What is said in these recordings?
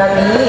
ตอนนี้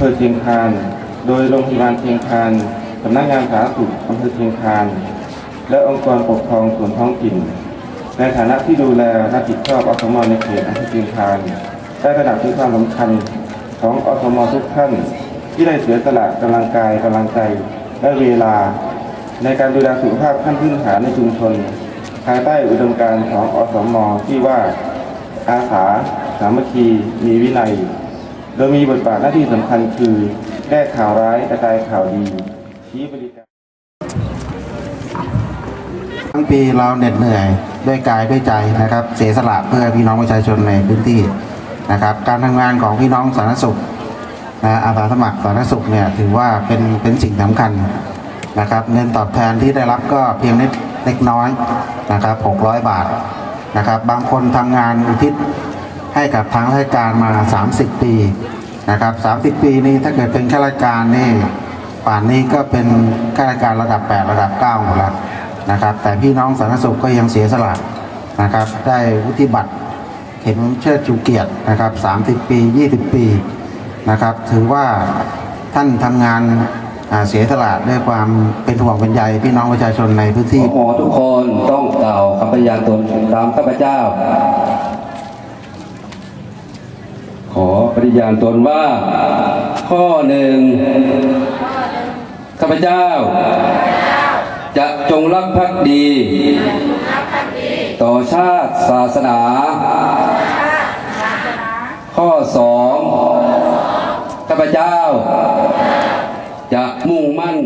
เภอเชียงคาน โดยโรงพยาบาลเชียงคานสำนักงานสาธารณสุขอำเภอเชียงคาน และองค์กรปกครองส่วนท้องถิ่น ในฐานะที่ดูแลรับผิดชอบอสมในเขตอำเภอเชียงคานได้ตระหนักถึงความสำคัญของอสมทุกท่าน ที่ได้เสียสละกำลังกายกำลังใจและเวลา ในการดูแลสุขภาพขั้นพื้นฐานในชุมชน ภายใต้อุดมการณ์ของอสมที่ว่าอาสา สามัคคี มีวินัย โดยมีบทบาทหน้าที่สำคัญคือแก้ข่าวร้ายกระจายข่าวดีชี้บริการทั้งปีเราเหน็ดเหนื่อยด้วยกายด้วยใจนะครับ เสียสละเพื่อพี่น้องประชาชนในพื้นที่นะครับ การทำงานของพี่น้องสาธารณสุขนะอาสาสมัครสาธารณสุขเนี่ยถือว่าเป็นเป็นสิ่งสำคัญนะครับ เงินตอบแทนที่ได้รับก็เพียงเล็กเล็กน้อยนะครับ 600 บาทนะครับ บางคนทำงานอุทิศ ให้กับทางราชการมา 30 ปีนะครับ 30 ปีนี้ถ้าเกิดเป็นข้าราชการนี่ป่านนี้ก็เป็นข้าราชการระดับ 8 ระดับ9หมดแล้วนะครับ แต่พี่น้องสาธารณสุขก็ยังเสียสละนะครับ ได้วุฒิบัตรเข็มเชิดชูเกียรตินะครับ 30 ปี 20 ปีนะครับ ถือว่าท่านทำงานเสียสละด้วยความเป็นห่วงเป็นใยพี่น้องประชาชนในพื้นที่หมอทุกคนต้องกล่าวคำปฏิญาณตนตามข้าพเจ้า ขอป ฏิญาณตนว่า ข้อหนึ่งข้าพเจ้า จะจงรักภักดี ต่อชาติศาสนา ข้อสองข้าพเจ้า จะมุ่งมั่น